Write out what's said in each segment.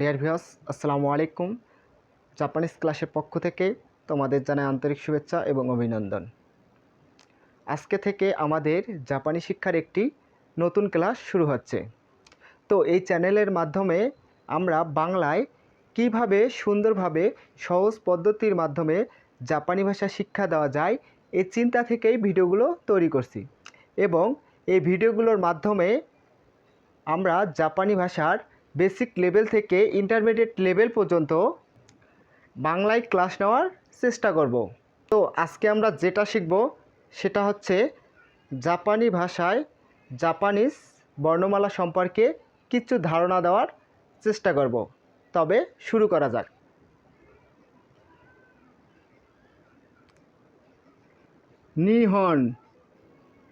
Dear viewers আসসালামু আলাইকুম। Japanese ক্লাসের পক্ষ থেকে তোমাদের জানাই আন্তরিক শুভেচ্ছা এবং অভিনন্দন। আজকে থেকে আমাদের জাপানি শিক্ষার একটি নতুন ক্লাস শুরু হচ্ছে। তো এই চ্যানেলের মাধ্যমে আমরা বাংলায় কীভাবে সুন্দরভাবে সহজ পদ্ধতির মাধ্যমে জাপানি ভাষা শিক্ষা দেওয়া যায় এই চিন্তা থেকেই ভিডিওগুলো তৈরি করছি। এবং এই ভিডিওগুলোর মাধ্যমে আমরা জাপানি ভাষার বেসিক লেভেল থেকে ইন্টারমিডিয়েট লেভেল পর্যন্ত বাংলায় ক্লাস নেওয়ার চেষ্টা করব। তো আজকে আমরা যেটা শিখব সেটা হচ্ছে জাপানি ভাষায় জাপানিজ বর্ণমালা সম্পর্কে কিছু ধারণা দেওয়ার চেষ্টা করব। তবে শুরু করা যাক। Nihon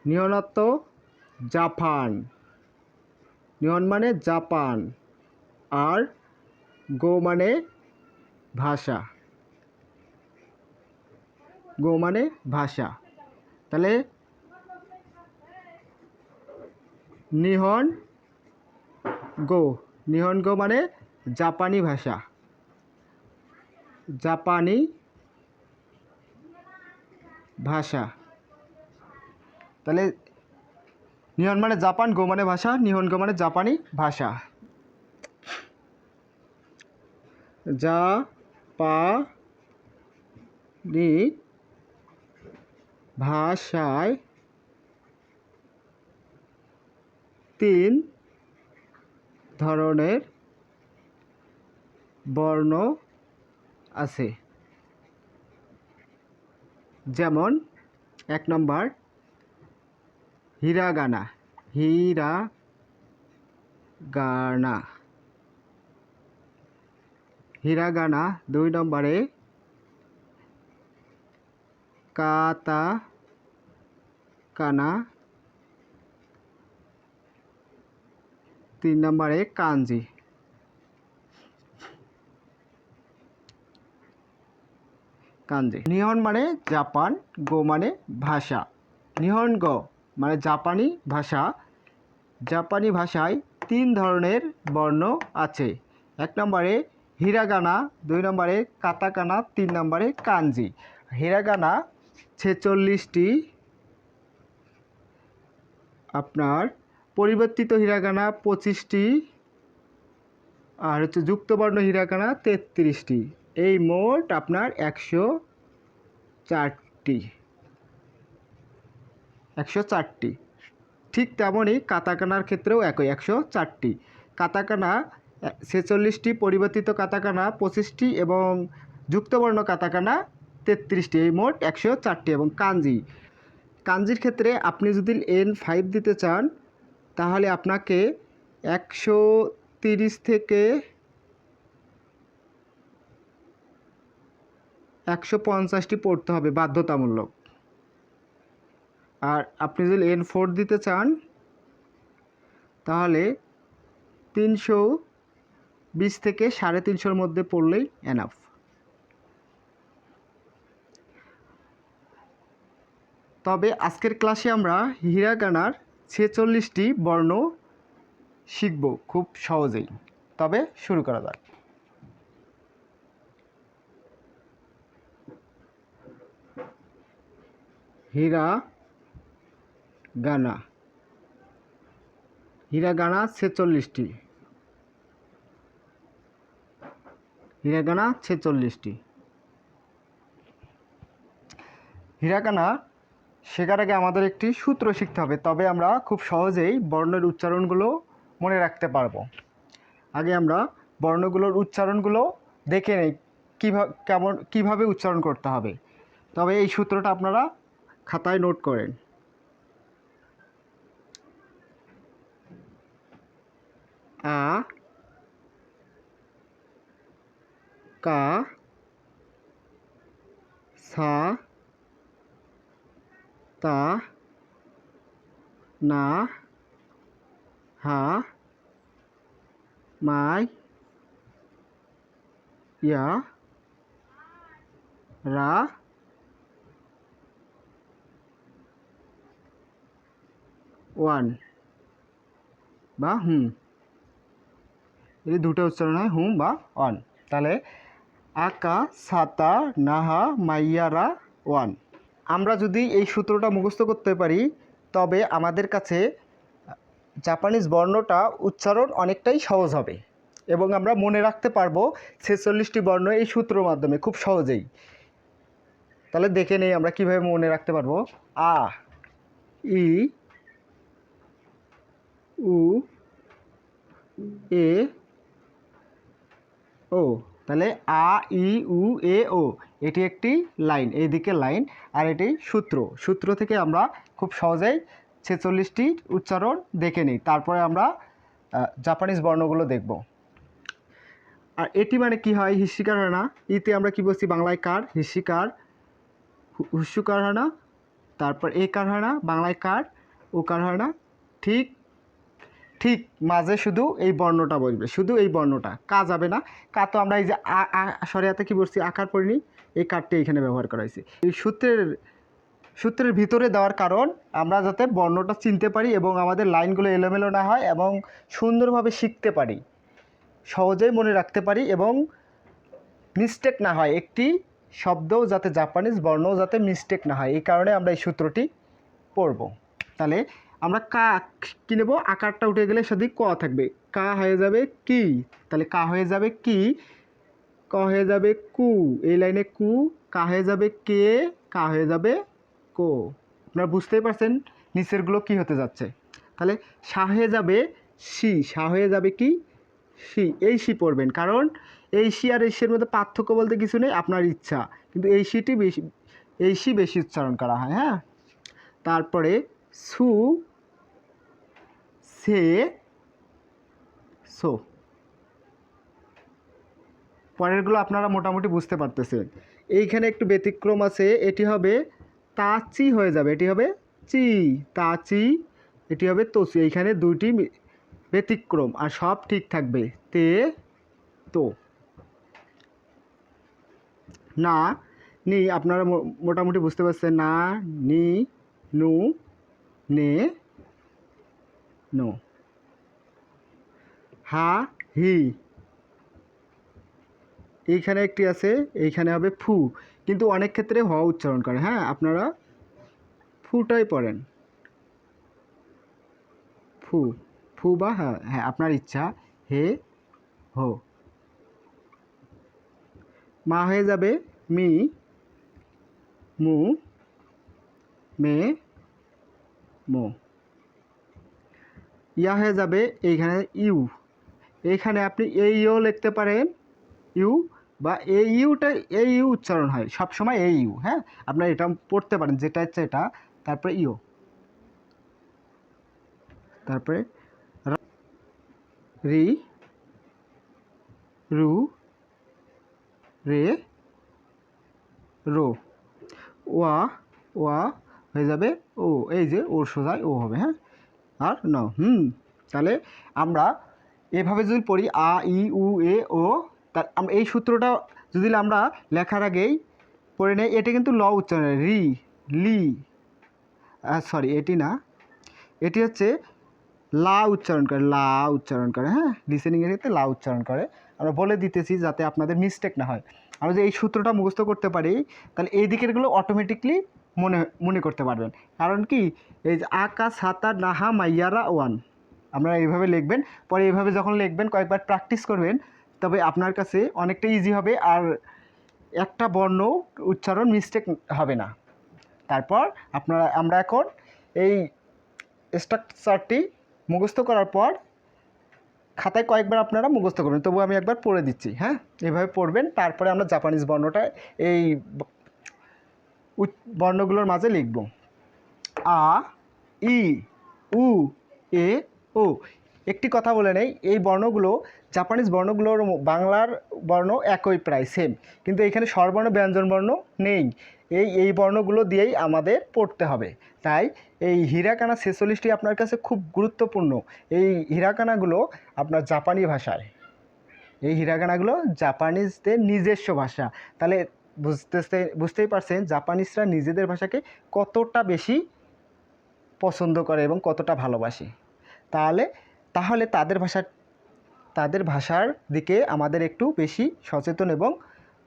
নিহনত্ব Japan. নিহন মানে জাপান। আর গো মানে ভাষা। গো মানে ভাষা। তাহলে নিহন গো। নিহন গো মানে জাপানি ভাষা। জাপানি ভাষা। তাহলে নিহন মানে জাপান, গো মানে ভাষা, নিহন গো মানে জাপানি ভাষা। যা পা নি ভাষায় তিন ধরনের বর্ণ আছে। যেমন এক নম্বর হিরাগানা হিরা গানা হিরাগানা দুই নম্বরে কাতা কানা তিন নম্বরে কাঞ্জি কাঞ্জি নিহন মানে জাপান গো মানে ভাষা নিহন গো মানে জাপানি ভাষা জাপানি ভাষায় তিন ধরনের বর্ণ আছে এক নম্বরে হিরাগানা দুই নম্বরে, কাতাকানা তিন নম্বরে, কাঞ্জি। হিরাগানা ছেচল্লিশটি আপনার পরিবর্তিত হিরাগানা পঁচিশটি আর হচ্ছে যুক্তবর্ণ হিরাগানা তেত্রিশটি। এই মোট আপনার একশো চারটি। একশো চারটি। ঠিক তেমনই কাতাকানার ক্ষেত্রেও একই, একশো চারটি। কাতাকানা ছেচল্লিশটি পরিবর্তিত কাতাকানা, পঁচিশটি এবং যুক্তবর্ণ কাতাকানা, তেত্রিশটি। এই মোট একশো চারটি এবং কাঞ্জি। কাঞ্জির ক্ষেত্রে আপনি যদি এন ফাইভ দিতে চান, তাহলে আপনাকে একশো তিরিশ থেকে একশো পঞ্চাশটি পড়তে হবে বাধ্যতামূলক। আর আপনি যদি এন ফোর দিতে চান, তাহলে তিনশো বিশ থেকে সাড়ে তিনশোর মধ্যে পড়লেই এনাফ তবে আজকের ক্লাসে আমরা হিরাগানার ছেচল্লিশটি বর্ণ শিখব খুব সহজেই। তবে শুরু করা যাক। হীরা গানা হীরা গানা ছেচল্লিশটি। হিরাগানা ছেচল্লিশটি। হিরাগানা শেখার আগে আমাদের একটি সূত্র শিখতে হবে, তবে আমরা খুব সহজেই বর্ণের উচ্চারণগুলো মনে রাখতে পারব। আগে আমরা বর্ণগুলোর উচ্চারণগুলো দেখে নেই কীভাবে কেমন, কীভাবে উচ্চারণ করতে হবে। তবে এই সূত্রটা আপনারা খাতায় নোট করেন। আ কা, সা, তা, না, হা, মাই, ইয়া, রা, ওয়ান, বা হুম। এই দুটো উচ্চারণ হয় হুম বা অন। তাহলে আকা, সাতা, নাহা, মাইয়ারা, ওয়ান। আমরা যদি এই সূত্রটা মুখস্থ করতে পারি, তবে আমাদের কাছে, জাপানিজ বর্ণটা উচ্চারণ অনেকটাই সহজ হবে। এবং আমরা মনে রাখতে পারব, ছেচল্লিশটি বর্ণ এই সূত্রের মাধ্যমে খুব সহজেই। তাহলে দেখে নেই আমরা কীভাবে মনে রাখতে পারব। আ, ই, উ, এ, ও। তাহলে আ, ই, উ, এ, ও, এটি একটি লাইন এইদিকে লাইন, আর এটি সূত্র। সূত্র থেকে আমরা খুব সহজেই ছেচল্লিশটি উচ্চারণ দেখে নিই। তারপরে আমরা জাপানিজ বর্ণগুলো দেখব। আর এটি মানে কি হয়? হিস্যিকার হয় না ইতে আমরা কি বলছি? বাংলায় কার? হিস্যিকার হু- হুস্যুকার হয় তারপর এ কার হয় না বাংলায় কার? ও কার হয় না ঠিক ঠিক মাঝে শুধু এই বর্ণটা বসবে শুধু এই বর্ণটা। কা যাবে না, কা তো আমরা এই যে সরিয়াতে কি বলছি? আকার পড়িনি, এই কারটি এখানে ব্যবহার করা হয়েছে। এই সূত্রের সূত্রের ভিতরে দেওয়ার কারণ আমরা যাতে বর্ণটা চিনতে পারি এবং আমাদের লাইনগুলো এলোমেলো না হয় এবং সুন্দরভাবে শিখতে পারি, সহজেই মনে রাখতে পারি এবং মিস্টেক না হয়। একটি শব্দও যাতে জাপানিজ বর্ণও যাতে মিস্টেক না হয়, এই কারণে আমরা এই সূত্রটি পড়ব। তাহলে আমরা কা কি নেব? আকারটা উঠে গেলে সেদিক ক থাকবে। কা হয়ে যাবে কি? তাহলে কা হয়ে যাবে কি? ক হয়ে যাবে কু। এই লাইনে কু, কা হয়ে যাবে কে, কা হয়ে যাবে কো। আপনারা বুঝতেই পারছেন নিচেরগুলো কি হতে যাচ্ছে। তাহলে সা হয়ে যাবে সি। সা হয়ে যাবে কি? সি। এই সি পড়বেন। কারণ এই সি আর এই সির মধ্যে পার্থক্য বলতে কিছু নেই, আপনার ইচ্ছা। কিন্তু এই সিটি বেশি, এই সি বেশি উচ্চারণ করা হয় হ্যাঁ? তারপরে সু সে সো পরেরগুলো আপনারা মোটামুটি বুঝতে পারতেছেন। এইখানে একটু ব্যতিক্রম আছে, এটি হবে তাচি হয়ে যাবে, এটি হবে চি, তাচি, এটি হবে তোসি এইখানে দুইটি ব্যতিক্রম, আর সব ঠিক থাকবে। তে, তো। না, নি, আপনারা মোটামুটি বুঝতে পারছেন, না, নি, নু, নে নো হা হি এইখানে একটি আছে, এইখানে হবে ফু। কিন্তু অনেক ক্ষেত্রে হ উচ্চারণ করে হ্যাঁ? আপনারা ফুটাই পড়েন। ফু ফু বা হ্যাঁ হ্যাঁ আপনার ইচ্ছা। হে, হো। মা হয়ে যাবে, মি, মু, মে, মো। ইয়া হয়ে যাবে এইখানে ইউ। এইখানে আপনি এই ইউ লিখতে পারেন, ইউ, বা এই ইউটা এই ইউ উচ্চারণ হয়। সব সময় এই ইউ হ্যাঁ? আপনার এটা পড়তে পারেন, যেটা হচ্ছে এটা, তারপরে ইউ তারপরে রি, রু, রে, রো। ওয়া ওয়া হয়ে যাবে ও। এই যে ওর সোজায় ও হবে হ্যাঁ? আর ন, হুম, তাহলে আমরা এভাবে যদি পড়ি, আ, ই, উ, এ, ও তা আমরা এই সূত্রটা যদি আমরা লেখার আগেই পড়ে নেই, এটা কিন্তু ল উচ্চারণ। রি, লি সরি এটি না, এটি হচ্ছে লা উচ্চারণ করে, লা উচ্চারণ করে হ্যাঁ লিসেনিংয়ের ক্ষেত্রে লা উচ্চারণ করে আমরা বলে দিতেছি যাতে আপনাদের মিস্টেক না হয় আমরা যদি এই সূত্রটা মুখস্থ করতে পারি, তাহলে এই দিকেরগুলো অটোমেটিকলি মনে মনে করতে পারবেন। কারণ কি? এই যে আকা, সাতা, নাহা মাইয়ারা ওয়ান। আপনারা এইভাবে লিখবেন। পরে এইভাবে যখন লিখবেন, কয়েকবার প্র্যাকটিস করবেন, তবে আপনার কাছে অনেকটা ইজি হবে আর একটা বর্ণ উচ্চারণ মিস্টেক হবে না। তারপর আপনারা, আমরা এখন এই স্ট্রাকচারটি মুখস্থ করার পর খাতায় কয়েকবার আপনারা মুখস্থ করবেন। তবু আমি একবার পড়ে দিচ্ছি হ্যাঁ? এভাবে পড়বেন। তারপরে আমরা জাপানিজ বর্ণটা এই বর্ণগুলোর মাঝে লিখব। আ, ই, উ, এ, ও। একটি কথা বলে নেই, এই বর্ণগুলো জাপানিজ বর্ণগুলোর বাংলার বর্ণ একই প্রায় সেম কিন্তু এখানে স্বরবর্ণ, ব্যঞ্জন বর্ণ নেই। এই এই বর্ণগুলো দিয়েই আমাদের পড়তে হবে। তাই এই হিরাকানা ছেচল্লিশটি আপনার কাছে খুব গুরুত্বপূর্ণ। এই হিরাকানাগুলো আপনার জাপানি ভাষায়। এই হিরাকানাগুলো জাপানিজদের নিজস্ব ভাষা। তাহলে বুঝতেছে, বুঝতেই পারছেন জাপানিজরা নিজেদের ভাষাকে কতটা বেশি পছন্দ করে এবং কতটা ভালোবাসে। তাহলে তাহলে তাদের ভাষা, তাদের ভাষার দিকে আমাদের একটু বেশি সচেতন এবং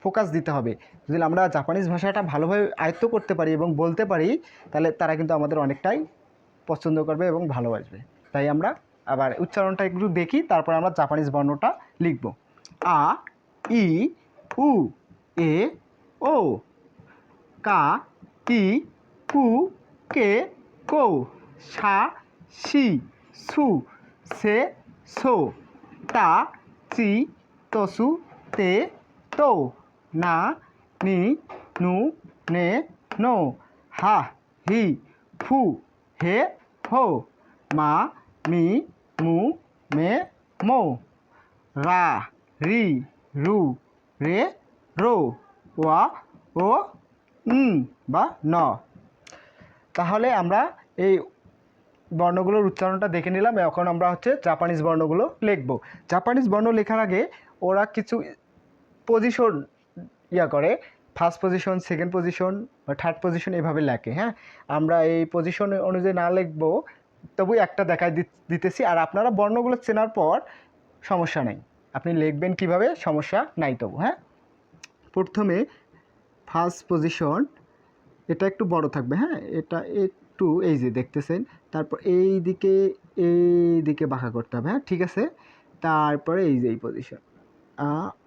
ফোকাস দিতে হবে। যদি আমরা জাপানিজ ভাষাটা ভালোভাবে আয়ত্ত করতে পারি এবং বলতে পারি, তাহলে তারা কিন্তু আমাদের অনেকটাই পছন্দ করবে এবং ভালোবাসবে। তাই আমরা আবার উচ্চারণটা একটু দেখি, তারপর আমরা জাপানিজ বর্ণটা লিখব। আ, ই, উ, এ ও। কা, ই, কু, কে, কো, সা, সি, সু, সে, সো, তা, চি, তসু, তে, তো, না, নি, নু, নে, নো, হা, হি, ফু, হে, হো, মা, মি, মু, মে, মো, রা, রি, রু, রে, রো। ওয়া, ও, উম, বা, ন। তাহলে আমরা এই বর্ণগুলোর উচ্চারণটা দেখে নিলাম। এখন আমরা হচ্ছে জাপানিজ বর্ণগুলো লিখব। জাপানিজ বর্ণ লেখার আগে ওরা কিছু পজিশন ইয়া করে। ফার্স্ট পজিশন সেকেন্ড পজিশন বা থার্ড পজিশন এভাবে লেখে হ্যাঁ? আমরা এই পজিশন অনুযায়ী না লিখব, তবু একটা দেখাই দিতেছি। আর আপনারা বর্ণগুলো চেনার পর সমস্যা নেই। আপনি লিখবেন কীভাবে, সমস্যা নাই তবু হ্যাঁ? প্রথমে ফার্স্ট পজিশন এটা একটু বড় থাকবে হ্যাঁ? এটা একটু এই যে দেখতেছেন, তারপর এই দিকে এই দিকে বাঁকা করতে হবে হ্যাঁ? ঠিক আছে? তারপরে এই যে এই পজিশন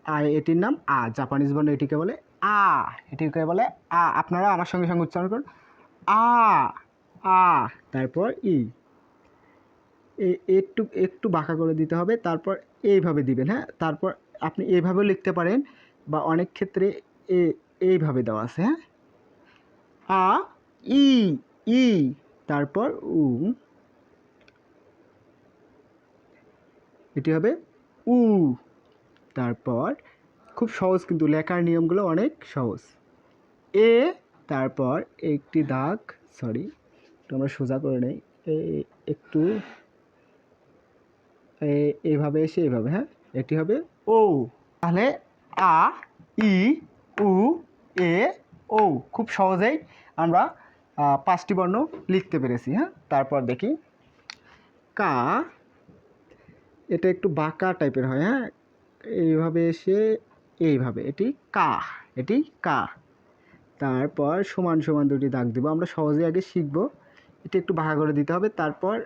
আ এটির নাম আ জাপানিজ বর্ণ এটিকে বলে আ, এটিকে বলে আ। আপনারা আমার সঙ্গে সঙ্গে উচ্চারণ করুন। আ আ, তারপর ই। একটু একটু বাঁকা করে দিতে হবে, তারপর এইভাবে দিবেন হ্যাঁ? তারপর আপনি এইভাবেও লিখতে পারেন বা অনেক ক্ষেত্রে এ, এইভাবে দেওয়া আছে হ্যাঁ? আ, ই ই, তারপর উ। এটি হবে উ। তারপর খুব সহজ কিন্তু, লেখার নিয়মগুলো অনেক সহজ। এ, তারপর একটি দাগ, সরি, একটু আমরা সোজা করে নেই। একটু, এ- এইভাবে এসে এইভাবে হ্যাঁ? এটি হবে ও। তাহলে আ, ই, উ, এ, ও। খুব সহজেই আমরা পাঁচটি বর্ণ লিখতে পেরেছি হ্যাঁ? তারপর দেখি। কা, এটা একটু বাঁকা টাইপের হয় হ্যাঁ? এইভাবে এসে এইভাবে। এটি কা এটি কা। তারপর সমান সমান দুটি দাগ দিব। আমরা সহজে আগে শিখব। এটা একটু বাঁকা করে দিতে হবে। তারপর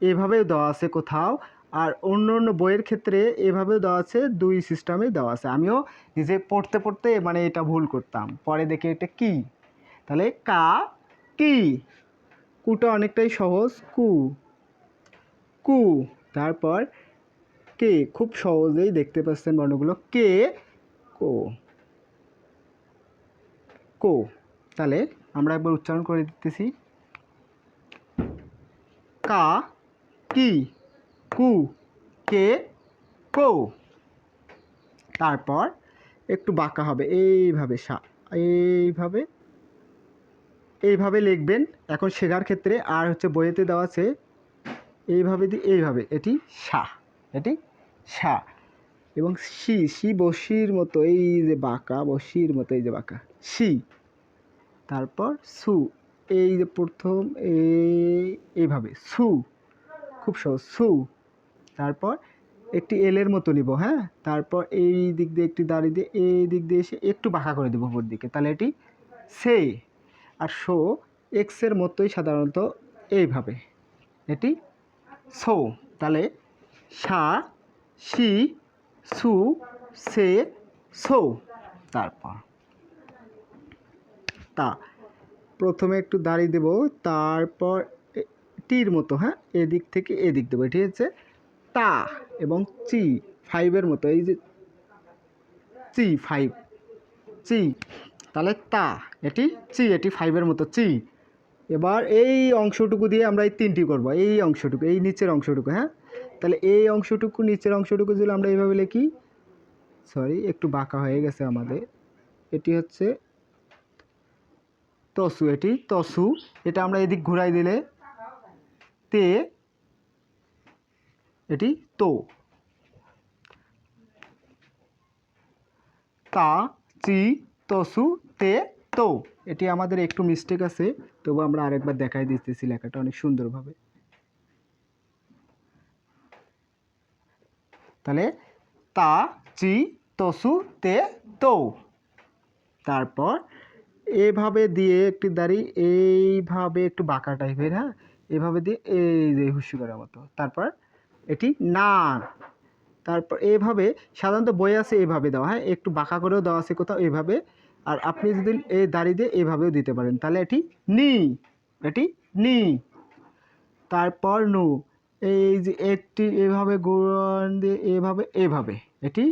এভাবেও দেওয়া আছে কোথাও। আর অন্য অন্য বইয়ের ক্ষেত্রে এভাবেও দেওয়া আছে, দুই সিস্টেমে দেওয়া আছে। আমিও নিজে পড়তে পড়তে মানে এটা ভুল করতাম। পরে দেখে এটা কি? তাহলে কা, কি? কুটা অনেকটাই সহজ। কু কু। তারপর কে, খুব সহজেই দেখতে পাচ্ছেন বর্ণগুলো। কে, কো। কো। তাহলে আমরা একবার উচ্চারণ করে দিতেছি। কা, কি? কু, কে, কো। তারপর একটু বাঁকা হবে, এইভাবে সা, এইভাবে এইভাবে লিখবেন। এখন শেখার ক্ষেত্রে আর হচ্ছে বইয়েতে দেওয়া আছে, এইভাবে এইভাবে, এটি সা এটি সা এবং সি সি বসির মতো, এই যে বাঁকা, বসির মতো, এই যে বাঁকা, সি। তারপর সু, এই যে প্রথম, এই, এইভাবে, সু, খুব সহজ, সু। তারপর একটি এলের মতো নিব হ্যাঁ? তারপর এই দিক দিয়ে একটি দাঁড়িয়ে দিয়ে এই দিক দিয়ে এসে একটু বাঁকা করে দেবো উপর দিকে। তাহলে এটি সে আর শো এক্সের মতোই সাধারণত এইভাবে। এটি সো তাহলে সা, সি, সু, সে সো তারপর তা। প্রথমে একটু দাঁড়িয়ে দেব, তারপর টির মতো হ্যাঁ? এদিক থেকে এদিক দেবো। এটি হচ্ছে তা এবং চি ফাইভের মতো, এই যে চি ফাইভ চি, তাহলে তা, এটি চি, এটি ফাইভের মতো, চি। এবার এই অংশটুকু দিয়ে আমরা এই তিনটি করব, এই অংশটুকু, এই নিচের অংশটুকু হ্যাঁ? তাহলে এই অংশটুকু, নিচের অংশটুকু যদি আমরা এইভাবে লিখি সরি একটু বাঁকা হয়ে গেছে আমাদের, এটি হচ্ছে তসু, এটি তসু, এটা আমরা এদিক ঘুরাই দিলে, তে এটি তো। তা, চি, তসু, তে, তো। এটি আমাদের একটু মিস্টেক আছে, তবু আমরা আরেকবার দেখাই দিতেছি লেখাটা অনেক সুন্দরভাবে। তাহলে, তা, চি, তসু, তে, তো। তারপর, এভাবে দিয়ে একটি দাড়ি, এইভাবে একটু বাঁকা টাইপের হ্যাঁ? এভাবে দিয়ে এই যে হুসু করার মতো। তারপর এটি না তারপর এভাবে সাধারণত বই আছে এভাবে দেওয়া হ্যাঁ? একটু বাঁকা করেও দেওয়া আছে কোথাও এভাবে। আর আপনি যদি এই দাড়ি দিয়ে এভাবেও দিতে পারেন, তাহলে এটি নি এটি নি। তারপর নু, এই যে একটি এভাবে গুণ দিয়ে এভাবে এভাবে, এটি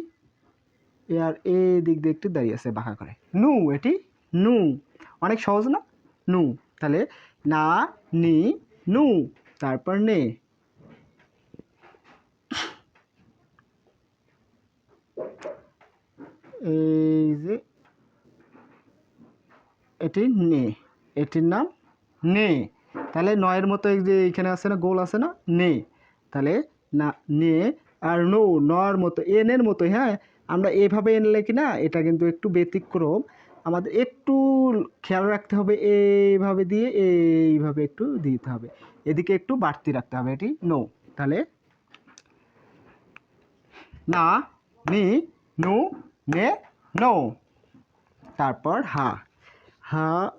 আর এই দিক দিয়ে একটু দাঁড়িয়ে আছে বাঁকা করে। নু, এটি নু। অনেক সহজ না? নু, তাহলে না, নি, নু। তারপর নে। এই যে এটি নে। এটির নাম নে। তাহলে নয়ের মতো এই যে এখানে আছে না, গোল আছে না? নে। তাহলে না, নে আর নো, নর মতো এনের মতো হ্যাঁ? আমরা এভাবে এন লিখি না, এটা কিন্তু একটু ব্যতিক্রম। আমাদের একটু খেয়াল রাখতে হবে এইভাবে দিয়ে, এইভাবে একটু দিতে হবে। এদিকে একটু বাড়তি রাখতে হবে, এটি নো। তাহলে না, নি, নু নে নো তারপর হা। হা,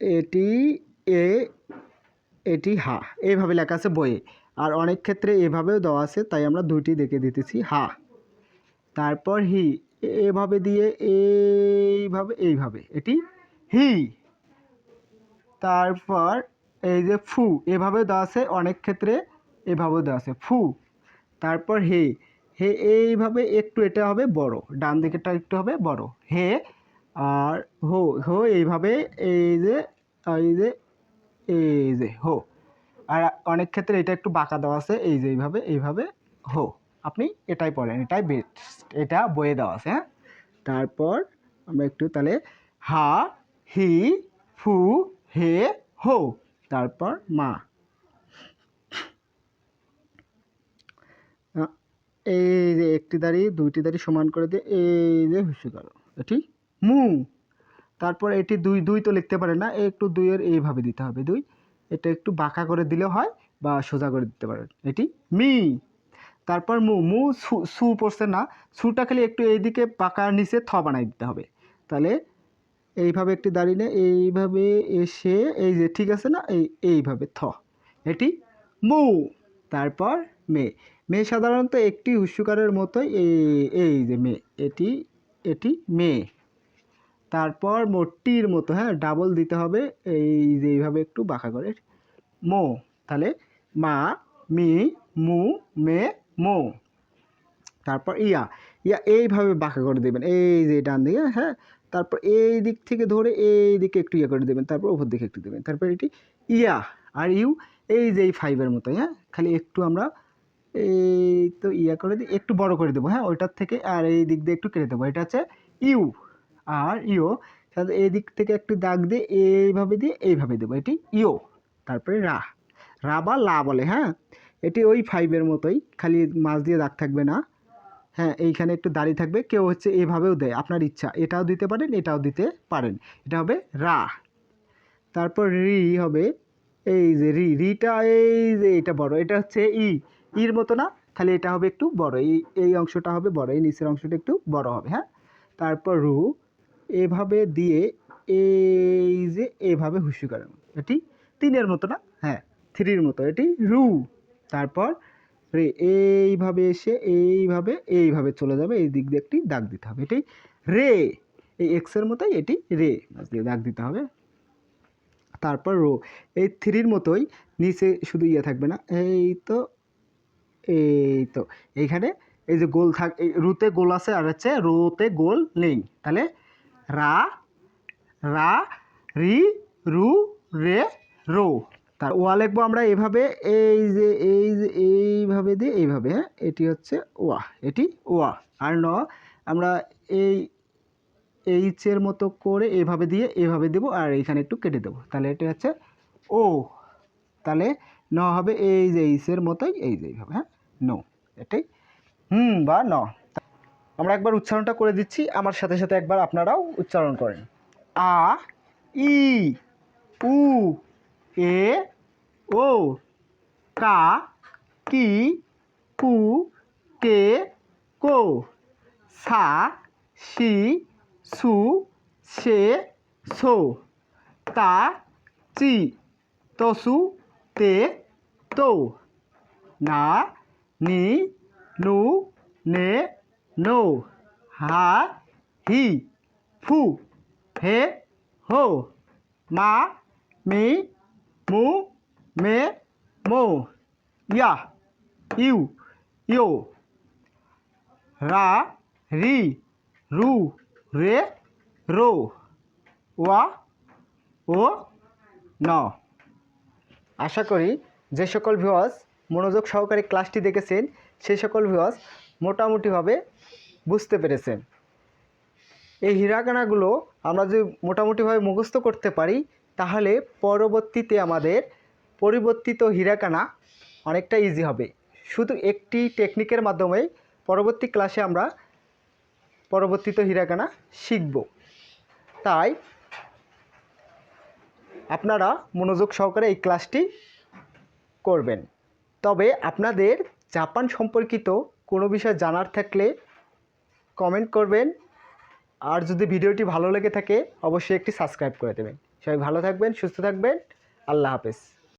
এটি, এ, এটি হা। এইভাবে লেখা আছে বইয়ে। আর অনেক ক্ষেত্রে এভাবেও দেওয়া আছে, তাই আমরা দুইটি দেখে দিতেছি। হা। তারপর হি। এভাবে দিয়ে, এইভাবে এইভাবে। এটি হি। তারপর এই যে ফু এভাবে দেওয়া আছে, অনেক ক্ষেত্রে এভাবেও দেওয়া আছে। ফু। তারপর হে। হে এইভাবে একটু এটা হবে বড়, ডান দিকেরটা একটু হবে বড়। হে আর হো হো এইভাবে এই যে এই যে এই যে, হো। আর অনেক ক্ষেত্রে এটা একটু বাঁকা দেওয়া আছে, এই যে এইভাবে এইভাবে হো। আপনি এটাই পড়েন, এটাই বেস্ট এটা বয়ে দেওয়া আছে হ্যাঁ? তারপর আমরা একটু তাহলে হা, হি, ফু, হে, হো, তারপর মা। এই যে একটি দাড়ি, দুইটি দাড়ি সমান করে দিয়ে এই যে হুসু করো এটি মু। তারপর এটি দুই দুই তো লিখতে পারে না একটু দুইয়ের এইভাবে দিতে হবে। দুই, এটা একটু বাঁকা করে দিলে হয় বা সোজা করে দিতে পারেন। এটি মি। তারপর মু মু সু সু পড়ছে না, সুটা খালি একটু এইদিকে পাকার নিচে থ বানাই দিতে হবে। তাহলে এইভাবে একটি দাঁড়িয়ে এইভাবে এসে এই যে ঠিক আছে না, এই, এইভাবে থ। এটি মু। তারপর মে। মে সাধারণত একটি হুস্যকারের মতোই এই এই যে মে, এটি এটি মে। তারপর মোটির মতো হ্যাঁ ডাবল দিতে হবে, এই যে এইভাবে একটু বাঁকা করে। মো, তাহলে মা, মি, মু, মে, মো। তারপর ইয়া ইয়া এইভাবে বাঁকা করে দেবেন, এই যে ডান দিকে হ্যাঁ তারপর এই দিক থেকে ধরে এই দিকে একটু ইয়া করে দেবেন, তারপর উপর দিকে একটু দেবেন। তারপর এটি ইয়া, আর ইউ, এই যে এই ফাইভের মতো হ্যাঁ খালি একটু আমরা এই তো ইয়া করে দিই একটু বড় করে দেবো হ্যাঁ ওইটার থেকে, আর এই দিক দিয়ে একটু কেটে দেবো, এটা হচ্ছে ইউ, আর ইও সাথে এই দিক থেকে একটু দাগ দিয়ে এইভাবে দিয়ে এইভাবে দেবো, এটি ইও তারপরে রা রা বা লা বলে হ্যাঁ এটি ওই ফাইভের মতোই, খালি মাছ দিয়ে দাগ থাকবে না হ্যাঁ এইখানে একটু দাঁড়িয়ে থাকবে, কেউ হচ্ছে এভাবেও দেয়, আপনার ইচ্ছা, এটাও দিতে পারেন, এটাও দিতে পারেন, এটা হবে রা, তারপর রি হবে, এই যে রি, রিটা এই যে এটা বড়, এটা হচ্ছে ই ইর মতো না খালি এটা হবে একটু বড়। এই এই অংশটা হবে বড়, এই নিচের অংশটা একটু বড় হবে হ্যাঁ? তারপর রু, এভাবে দিয়ে এই যে এভাবে হুসু করেন এটি তিনের মতো না হ্যাঁ থ্রির মতো। এটি রু, তারপর রে, এইভাবে এসে এইভাবে এইভাবে চলে যাবে। এই দিক দিয়ে একটি দাগ দিতে হবে। এটি রে, এই এক্সের মতোই এটি রে দিয়ে দাগ দিতে হবে। তারপর রো, এই থ্রির মতোই নিচে শুধু ইয়ে থাকবে না, এই তো এই তো এইখানে এই যে গোল থাক রুতে গোল আছে আর হচ্ছে রোতে গোল নেই। তাহলে রা রা, রি, রু, রে, রো। তার ওয়া লিখব আমরা এভাবে, এই যে এই যে, এইভাবে দিয়ে এইভাবে হ্যাঁ? এটি হচ্ছে ওয়া, এটি ওয়া। আর ন, আমরা এই এইচের মতো করে এভাবে দিয়ে এভাবে দেব আর এইখানে একটু কেটে দেবো। তাহলে এটা হচ্ছে ও। তাহলে ন হবে এই যে এইচের মতোই এই যে এইভাবে হ্যাঁ? নো, এটাই? হুম বা ন। আমরা একবার উচ্চারণটা করে দিচ্ছি, আমার সাথে সাথে একবার আপনারাও উচ্চারণ করেন। আ, ই উ এ, ও, কা, কি কু কে, কো, সা সি সু সে সো, তা, চি তসু তে, তো, না নি, নু, নে, নো, হা, হি, ফু হে হো, মা, মি, মু, মে, মো, ইয়া, ইউ, ইয়ো, রা, রি, রু, রে, রো, ওয়া, ও, ন। আশা করি যে সকল ভিওয়াস মনোযোগ সহকারে ক্লাসটি দেখেছেন, সেই সকল ভিওয়াস মোটামুটিভাবে বুঝতে পেরেছেন। এই হিরাকানাগুলো আমরা যদি মোটামুটিভাবে মুখস্থ করতে পারি, তাহলে পরবর্তীতে আমাদের পরিবর্তিত হিরাকানা অনেকটা ইজি হবে। শুধু একটি টেকনিকের মাধ্যমেই পরবর্তী ক্লাসে আমরা পরবর্তীত হিরাকানা শিখব। তাই আপনারা মনোযোগ সহকারে এই ক্লাসটি করবেন। তবে আপনাদের জাপান সম্পর্কিত কোনো বিষয় জানার থাকলে কমেন্ট করবেন। আর যদি ভিডিওটি ভালো লেগে থাকে, অবশ্যই একটি সাবস্ক্রাইব করে দেবেন। সবাই ভালো থাকবেন, সুস্থ থাকবেন। আল্লাহ হাফেজ।